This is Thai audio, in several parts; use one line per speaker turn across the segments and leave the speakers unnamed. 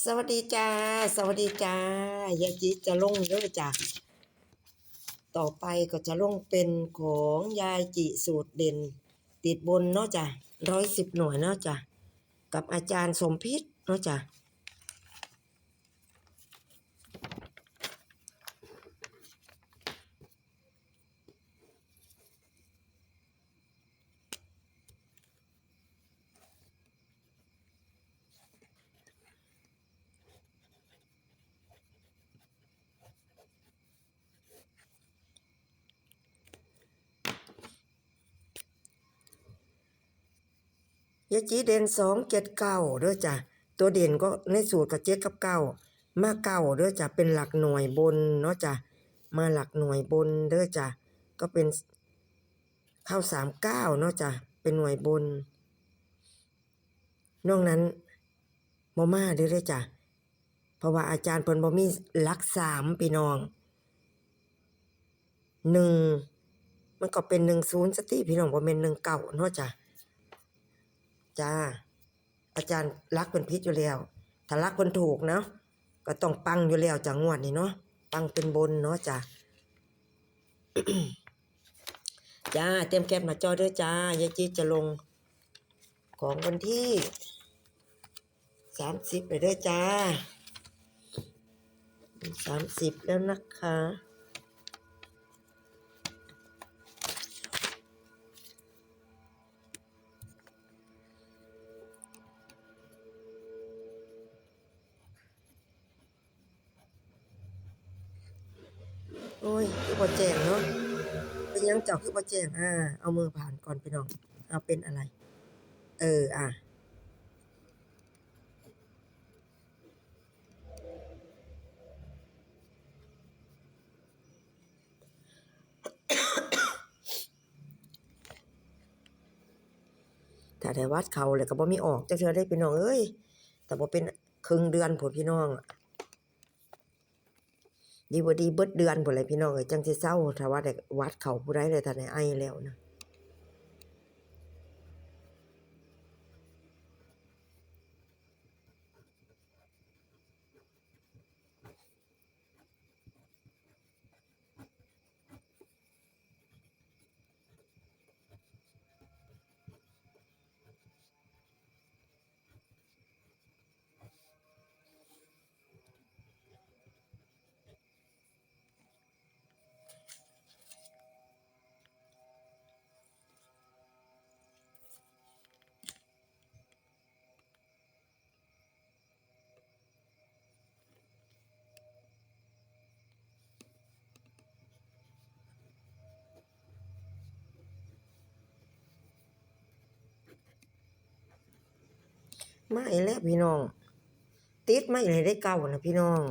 สวัสดีจ้า สวัสดีจ้ายายจิจะลงเด้อจ้ะต่อไปก็จะลงเป็นของยายจิสูตรเด่น ติดบนเนาะจ้ะร้อยสิบหน่วยเนาะจ้ะกับอาจารย์สมพิษเนาะจ้ะ ยายจิเด่นสองเจ็ดเก้าเด้อจ้ะตัวเด่นก็ในสูตรกับเจ็ดกับเก้ามาเก้าเด้อจ้ะเป็นหลักหน่วยบนเนาะจ้ะมาหลักหน่วยบนเด้อจ้ะก็เป็นเข้าสามเก้าเนาะจ้ะเป็นหน่วยบน นอกนั้นบ่มาเด้อเด้อจ้ะเพราะว่าอาจารย์เพิ่นบ่มีหลักสามพี่น้องหนึ่งมันก็เป็นหนึ่งศูนย์สติพี่น้องบ่แม่นหนึ่งเก้าเนาะจ้ะ จ้า อาจารย์รักเป็นพิษอยู่แล้ว ถ้ารักเป็นถูกเนาะก็ต้องปังอยู่แล้วจากงวดนี้เนาะปังเป็นบนเนาะจ้าจ้าเตรียมแคปหน้าจอด้วยจ้ายายจีจะลงของวันที่สามสิบไปด้วยจ้าสามสิบแล้วนะคะ โอ้ยคือบ่แจ้งเนาะเป็นยังเจ้าคือบ่แจ้งอ่าเอามือผ่านก่อนพี่น้องเอาเป็นอะไร เอออะถ้าได้วัดเขาเลยก็บ่มีออกจักเทื่อได้พี่น้องเอ้ยแต่บ่เป็นครึ่งเดือนพุ่นพี่น้องอะ ดีบ่ดีเบิดเดือนพุ่นเลยพี่น้องเอ้ยจังสิเศร้าถ้าว่าได้วัดเขาผู้ใดเลยถ้าได้ไอแล้วนะ มาอีกแล้วพี่น้อง ติดไมาอีกเลยได้เก่านะพี่น้อง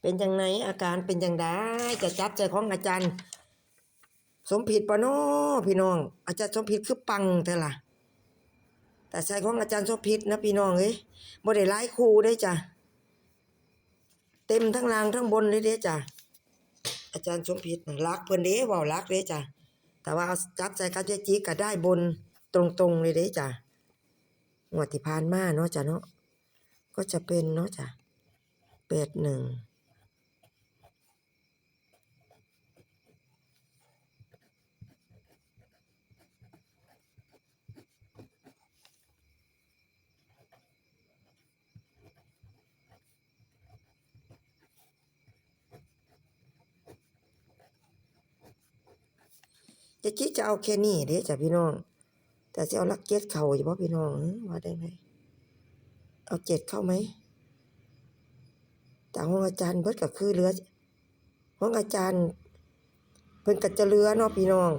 เป็นจังไหนอาการเป็นจังไดจะจับใจของอาจารย์ สมผิดปะเนาะพี่น้อง อาจารย์สมผิดคือปังเท่ละแต่ใจของอาจารย์สมผิดนะพี่น้องเอ้ยบ่ได้หลายครูได้จ้ะ เต็มทั้งล่างทั้งบนเลยเด้จ้ะอาจารย์สมพิษรักเพื่อนเด้ว่ารักเด้จ้ะแต่ว่าเอาจับใจกับเจ๊จี๊ก็ได้บนตรงๆเลยเด้จ้ะงวดที่ผ่านมาเนาะจ้ะเนาะก็จะเป็นเนาะจ้ะแปดหนึ่ง จ๊จี๊จะเอาแค่นี้เด้จ้ะพี่น้อง แต่จะเอาลักเจ็ดเข้าอยู่บ่พี่น้องว่าได้ไหมเอาเจ็ดเข้าไหมแต่ห้องอาจารย์เบิดก็คือเหลือห้องอาจารย์ เพิ่นก็จะเหลือเนาะพี่น้อง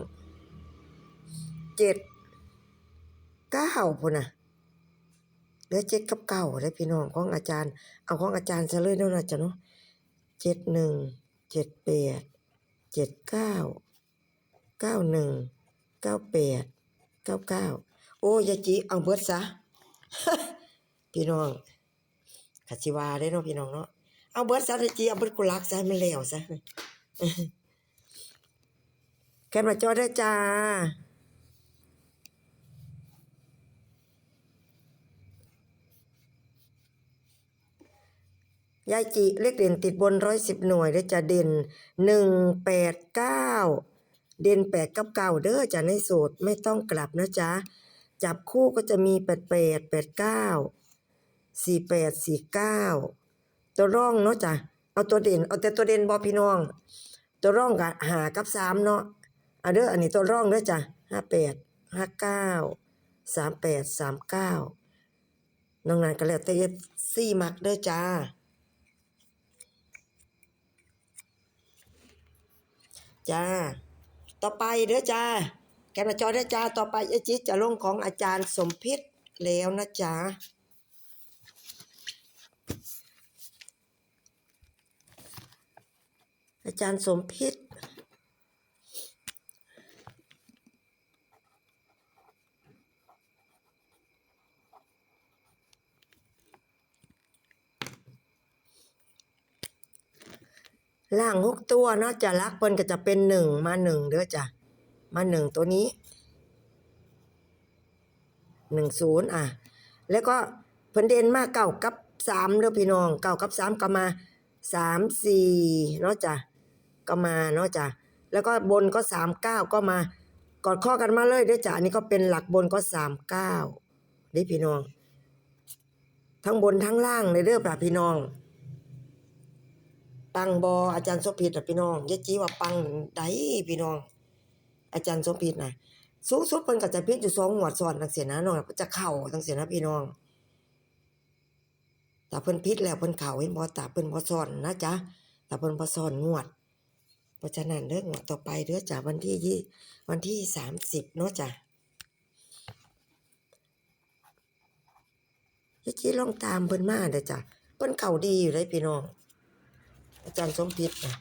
เจ็ดเก้าพุ่นน่ะเหลือเจ็ดกับเก้าได้อพี่น้องของอาจารย์ เอาของอาจารย์ซะเลยเนาะนะจ้ะเนาะเจ็ดหนึ่งเจ็ดแปดเจ็ดเก้า เก้าหนึ่งเก้าแปดเก้าเก้าโอ้ยายจีเอาเบิดซะ พี่น้องขัดสิวาได้เนาะพี่น้องเนาะเอาเบิดซะเลยจีเอาเบิดกุลักซะให้มันแล้วซะแค่มาจอได้จ้ายายจิเลขเด่นติดบนร้อยสิบหน่วยได้จะเด่นหนึ่งแปดเก้า เด่นแปดกับเก้าเด้อจะในโสดไม่ต้องกลับนะจ๊ะ จับคู่ก็จะมีแปดแปดแปดเก้าสี่แปดสี่เก้าตัวร่องเนาะจ้ะ เอาตัวเด่น เอาแต่ตัวเด่นบอพี่น้อง ตัวร่องกับหากับสามเนาะเอาเด้ออันนี้ตัวร่องเด้อจ้ะห้าแปดห้าเก้าสามแปดสามเก้าน้องนันก็แล้วแต่ซี่มักเด้อจ้าจ้า ต่อไปเด้อจ้าแกมาจอเด้อจ้าต่อไปไอ้จิจะลงของอาจารย์สมพิษแล้วนะจ๊ะอาจารย์สมพิษล่างหก ตัวเนาะจะลักเพิ่นก็จะเป็นหนึ่งมาหนึ่งเด้อจ้ะมาหนึ่งตัวนี้หนึ่งศูนย์อะ แล้วก็เพิ่นเด่นมาเก้ากับสามเด้อพี่น้องเก้ากับสามก็มาสามสี่เนาะจ้ะก็มาเนาะจ้ะแล้วก็บนก็สามเก้าก็มากอดข้อกันมาเลยเด้อจ้ะอันนี้ก็เป็นหลักบนก็สามเก้านี่พี่น้อง ทั้งบนทั้งล่างเลยเด้อป่ะพี่น้อง ปังบออาจารย์สมผิดอะพี่น้องยายจีว่าปังไดพี่น้อง อาจารย์สมผิดนะสูงสุดเพิ่นก็จะพิดอยู่สองหวดซ้อนจังซี่นะน้องจะเข้าจังซี่นะพี่น้องแต่เพิ่นพิดแล้วเพิ่นเข้าเห็นบ่ตาเพิ่นบ่ซ้อนนะจ๊ะแต่เพิ่นบ่ซ้อนงวด เพราะฉะนั้นเด้องวดต่อไปเด้อจ้ะวันที่ยี่วันที่30เนาะจ้ะยายจีลองตามเพิ่นมาเด้อจ้ะเพิ่นเข้าดีอยู่เลยพี่น้อง จารย์สมพิษนะ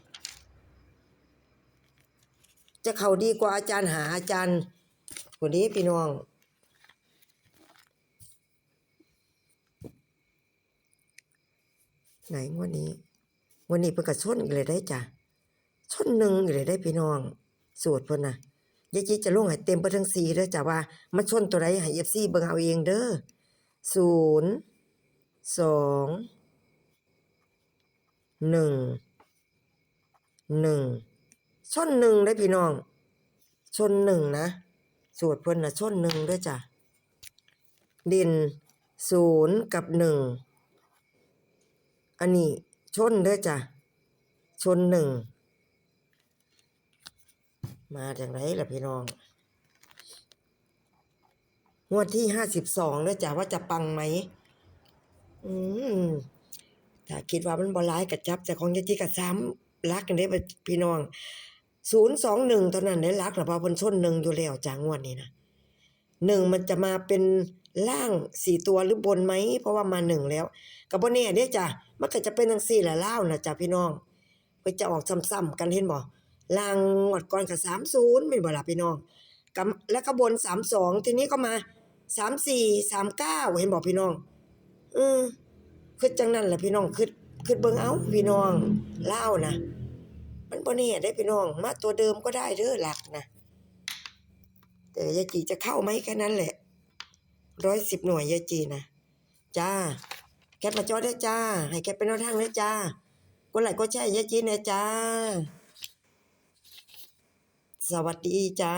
จะเข้าดีกว่าอาจารย์หาอาจารย์คนนี้พี่น้อง ไหนวันนี้ วันนี้เพิ่นก็ชนอีกเลยได้จ้ะชนหนึ่งอีกเลยได้พี่น้องสูตรเพิ่นนะยายจีจะลงให้เต็มไปทั้งสี่เด้อจ้ะว่ามันชนตัวใดให้ FC เบิ่งเอาเองเด้อศูนย์สองหนึ่ง หนึ่งชนหนึ่งได้พี่น้องชนหนึ่งนะ สูตรเพิ่นนะชนหนึ่งด้วยจ้ะดินศูนย์กับหนึ่งอันนี้ชนด้วยจ้ะชนหนึ่งมาจากไหนล่ะพี่น้องงวดที่ห้าสิบสองด้วยจ้ะว่าจะปังไหมอืมถ้าคิดว่ามันบ่ร้ายกับจับแต่ของยายจีกับซ้ำ รักกันได้พี่น้องศูนย์สองหนึ่งเท่านั้นได้รักหรอเพราะเพิ่นชนหนึ่งอยู่แล้วจางงวดนี้นะหนึ่งมันจะมาเป็นล่างสี่ตัวหรือบนไหมเพราะว่ามาหนึ่งแล้วกับบนเนี่ยเนี่ยจ้ะมันก็จะเป็นทั้งสี่แหละเล่านะจ้ะพี่น้องเพิ่นจะออกซ้ำๆกันเห็นบ่ล่างงวดก่อนกับสามศูนย์เป็นบ่ละพี่น้องกับแล้วก็บนสามสองทีนี้ก็มาสามสี่สามเก้าเห็นบ่พี่น้องเออคือจังนั้นแหละพี่น้องคือคือเบิ่งเอาพี่น้องเล่านะ มันบ่แน่ได้พี่น้อง มาตัวเดิมก็ได้เด้อหลักนะ แต่ยายจีจะเข้าไหมแค่นั้นแหละร้อยสิบหน่วยยายจีนะจ้า แคปมาจอได้จ้า ให้แคปเป็นแนวทางนะจ้าก็ไลก็แช่ยายจีนะจ้า สวัสดีจ้า